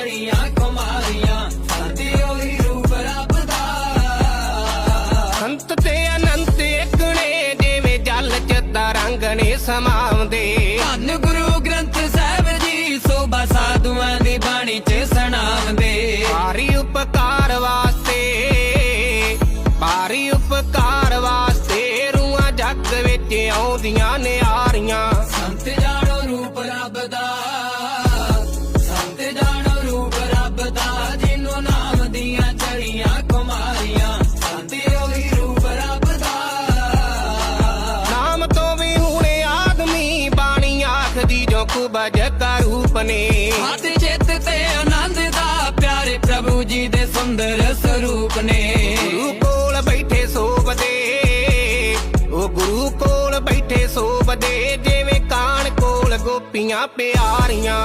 ਚੜੀਆਂ ਕੁਮਾਰੀਆਂ ਸੰਤ ਉਹੀ ਰੂਪ ਰੱਬ ਦਾ। ਸੰਤ ਤੇ ਅਨੰਤ ਇੱਕ ਨੇ ਜਿਵੇਂ ਜਲ ਚ ਤਰੰਗ ਨੇ ਸਮਾਉਂਦੇ। ਧੰਨ ਗੁਰੂ ਗ੍ਰੰਥ ਸਾਹਿਬ ਜੀ ਸੋਭਾ ਸਾਧੂਆਂ ਦੀ ਬਾਣੀ ਚ ਸੁਣਾਉਂਦੇ। ਭਾਰੀ ਉਪਕਾਰ ਵਾਸਤੇ ਭਾਰੀ ਉਪਕਾਰ ਵਾਸਤੇ ਰੂਹਾਂ ਜੱਗ ਵਿੱਚ ਆਉਂਦੀਆਂ ਨੇ ਆਰੀਆਂ ਕੁਬਜ ਕਾ ਰੂਪ ਨੇ ਹੱਥ ਚਿੱਤ ਤੇ ਆਨੰਦ ਦਾ ਪਿਆਰੇ ਪ੍ਰਭੂ ਜੀ ਦੇ ਸੁੰਦਰ ਸਰੂਪ ਨੇ ਗੁਰੂ ਕੋਲ ਬੈਠੇ ਸੋਭਦੇ। ਉਹ ਗੁਰੂ ਕੋਲ ਬੈਠੇ ਸੋਭਦੇ ਜਿਵੇਂ ਕਾਣ ਕੋਲ ਗੋਪੀਆਂ ਪਿਆਰੀਆਂ।